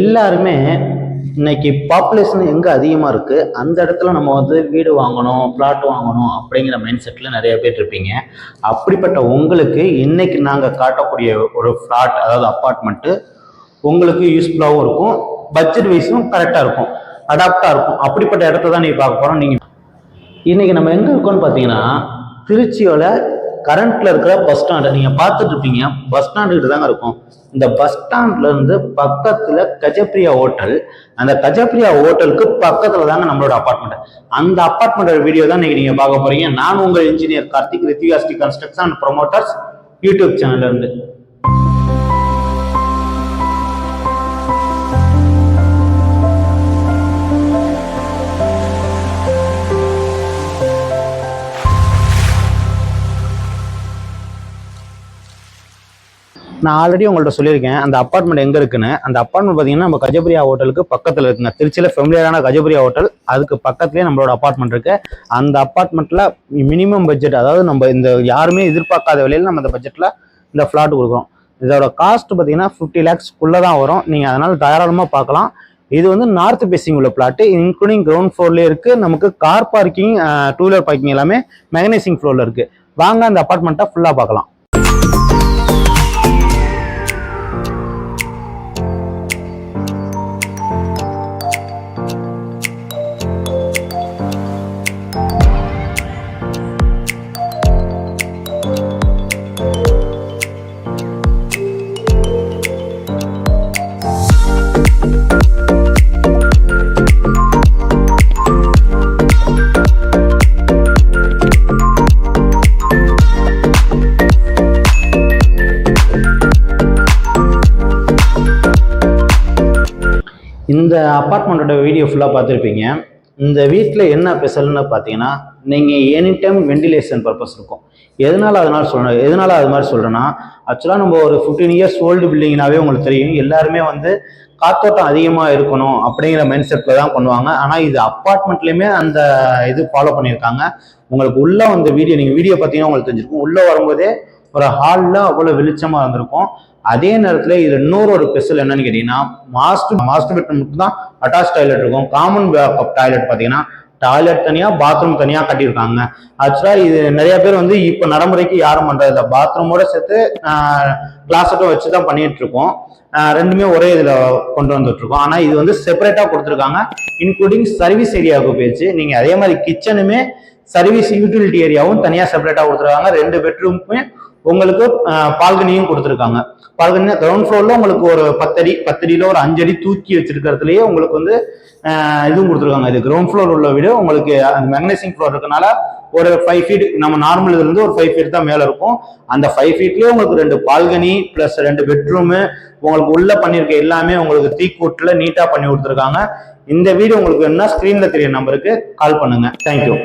எல்லாருமே இன்னைக்கு பாப்புலேஷன் எங்கே அதிகமாக இருக்குது அந்த இடத்துல நம்ம வந்து வீடு வாங்கணும் பிளாட் வாங்கணும் அப்படிங்கிற மைண்ட் செட்டில் நிறைய பேர் இருப்பீங்க. அப்படிப்பட்ட உங்களுக்கு இன்னைக்கு நாங்கள் காட்டக்கூடிய ஒரு ஃப்ளாட் அதாவது அப்பார்ட்மெண்ட்டு உங்களுக்கு யூஸ்ஃபுல்லாகவும் இருக்கும் பட்ஜெட் வைஸும் கரெக்டாக இருக்கும் அடாப்டாக இருக்கும். அப்படிப்பட்ட இடத்த தான் நீங்கள் பார்க்க போகிறோம் நீங்கள் இன்றைக்கி நம்ம எங்கே இருக்கோம்னு பார்த்தீங்கன்னா திருச்சியோட கரண்ட்ல இருக்கிற பஸ் ஸ்டாண்டு நீங்க பார்த்துட்டு இருப்பீங்க பஸ் ஸ்டாண்டு கிட்ட தாங்க இருக்கும். இந்த பஸ் ஸ்டாண்ட்ல இருந்து பக்கத்துல கஜப்ரியா ஹோட்டல் அந்த கஜப்ரியா ஹோட்டலுக்கு பக்கத்துல தாங்க நம்மளோட அப்பார்ட்மெண்ட் அந்த அப்பார்ட்மெண்ட் வீடியோ தான் நீங்க பார்க்க போறீங்க. நான் உங்கள் இன்ஜினியர் கார்த்திக் ரித்விகாஸ்டி கன்ஸ்ட்ரக்ஷன் அண்ட் ப்ரொமோட்டர்ஸ் யூடியூப் சேனல்ல இருந்து. நான் ஆல்ரெடி உங்கள்ட்ட சொல்லியிருக்கேன். அந்த அப்பார்ட்மெண்ட் எங்கே இருக்குன்னு. அந்த அப்பார்ட்மெண்ட் பார்த்தீங்கன்னா நம்ம கஜபரியா ஹோட்டலுக்கு பக்கத்தில் இருக்குங்க. திருச்சியில் ஃபெமிலியரான கஜபரியா ஹோட்டல் அதுக்கு பக்கத்துலேயே நம்மளோட அப்பார்ட்மெண்ட் இருக்குது அந்த அப்பார்ட்மெண்ட்டில் மினிமம் பட்ஜெட் அதாவது நம்ம இந்த யாருமே எதிர்பார்க்காத விலையில் நம்ம அந்த பட்ஜெட்டில் இந்த ஃப்ளாட் கொடுக்குறோம். இதோட காஸ்ட் பார்த்தீங்கன்னா ஃபிஃப்டி லேக்ஸ்க்குள்ளே தான் வரும். நீங்கள் அதனால் தாராளமாக பார்க்கலாம். இது வந்து நார்த் பேசிங் உள்ள பிளாட்டு இன்க்ளூடிங் கிரவுண்ட் ஃப்ளோர்லேயே இருக்குது நமக்கு car parking two wheeler parking எல்லாமே மெகனைசிங் ஃப்ளோரில் இருக்குது வாங்க அந்த அப்பார்ட்மெண்ட்டை ஃபுல்லாக பார்க்கலாம். இந்த அப்பார்ட்மெண்ட்டோட வீடியோ ஃபுல்லாக பார்த்துருப்பீங்க. இந்த வீட்டில் என்ன ஸ்பெஷல்னு பார்த்தீங்கன்னா நீங்கள் எனி டைம் வெண்டிலேஷன் பர்பஸ் இருக்கும். எதனால் அதனால் சொல்கிறேன் எதனால் அது மாதிரி சொல்கிறேன்னா ஆக்சுவலாக நம்ம ஒரு ஃபிஃப்டீன் இயர்ஸ் ஓல்டு பில்டிங்னாவே உங்களுக்கு தெரியும். எல்லாருமே வந்து காத்தோட்டம் அதிகமாக இருக்கணும் அப்படிங்கிற மைண்ட் செட்டில் தான் பண்ணுவாங்க. ஆனால் இது அப்பார்ட்மெண்ட்லேயுமே அந்த இது ஃபாலோ பண்ணியிருக்காங்க. உங்களுக்கு உள்ளே வந்த வீடியோ நீங்கள் வீடியோ பார்த்தீங்கன்னா உங்களுக்கு தெரிஞ்சிருக்கும். உள்ளே வரும்போதே ஒரு ஹாலில் அவ்வளோ வெளிச்சமாக இருந்திருக்கும். அதே நேரத்தில் இதில் இன்னொரு ஒரு ஸ்பெஷல் என்னன்னு கேட்டிங்கன்னா மாஸ்டர் மாஸ்டர் பெட்ரூம் மட்டும் தான் அட்டாச் டாய்லெட் இருக்கும் காமன் டாய்லெட் பார்த்தீங்கன்னா டாய்லெட் தனியாக பாத்ரூம் தனியாக கட்டியிருக்காங்க. ஆக்சுவலாக இது நிறைய பேர் வந்து இப்போ நடைமுறைக்கு யாரும் பண்ணுறதில்ல பாத்ரூமோட சேர்த்து கிளாஸட்டும் வச்சு தான் பண்ணிட்டு இருக்கோம் ரெண்டுமே ஒரே இதில் கொண்டு வந்துட்டுருக்கோம். ஆனால் இது வந்து செப்பரேட்டாக கொடுத்துருக்காங்க. இன்க்ளூடிங் சர்வீஸ் ஏரியாவுக்கு போயிடுச்சு. நீங்கள் அதே மாதிரி கிச்சனுமே சர்வீஸ் யூட்டிலிட்டி ஏரியாவும் தனியாக செப்பரேட்டாக கொடுத்துருக்காங்க. ரெண்டு பெட்ரூமுமே உங்களுக்கு பால்கனியும் கொடுத்துருக்காங்க. பால்கனி கிரவுண்ட் ஃப்ளோர்ல உங்களுக்கு ஒரு பத்தடி பத்தடியில ஒரு அஞ்சடி தூக்கி வச்சிருக்கிறதுலயே உங்களுக்கு வந்து இதுவும் கொடுத்துருக்காங்க. இது கிரவுண்ட் ஃப்ளோர் உள்ள வீடு. உங்களுக்கு அந்த மேக்னைசிங் ஃப்ளோர் இருக்கனால ஒரு ஃபைவ் ஃபீட் நம்ம நார்மல் இதுல இருந்து ஒரு ஃபைவ் ஃபீட் தான் மேல இருக்கும். அந்த ஃபைவ் ஃபீட்லயே உங்களுக்கு ரெண்டு பால்கனி பிளஸ் ரெண்டு பெட்ரூமு உங்களுக்கு உள்ள பண்ணிருக்க எல்லாமே உங்களுக்கு தீக்கூட்டில் நீட்டா பண்ணி கொடுத்துருக்காங்க. இந்த வீடு உங்களுக்கு என்ன ஸ்க்ரீனில் தெரிய நம்பருக்கு கால் பண்ணுங்க. தேங்க்யூ